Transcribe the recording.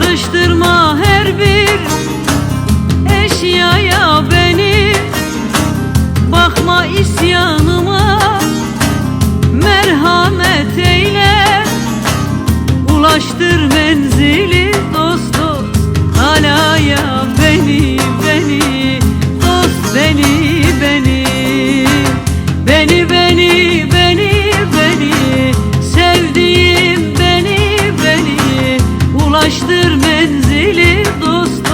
Karıştırma her bir eşyaya beni. Bakma isyanıma merhamet eyle. Ulaştır menzili vardır menzili dost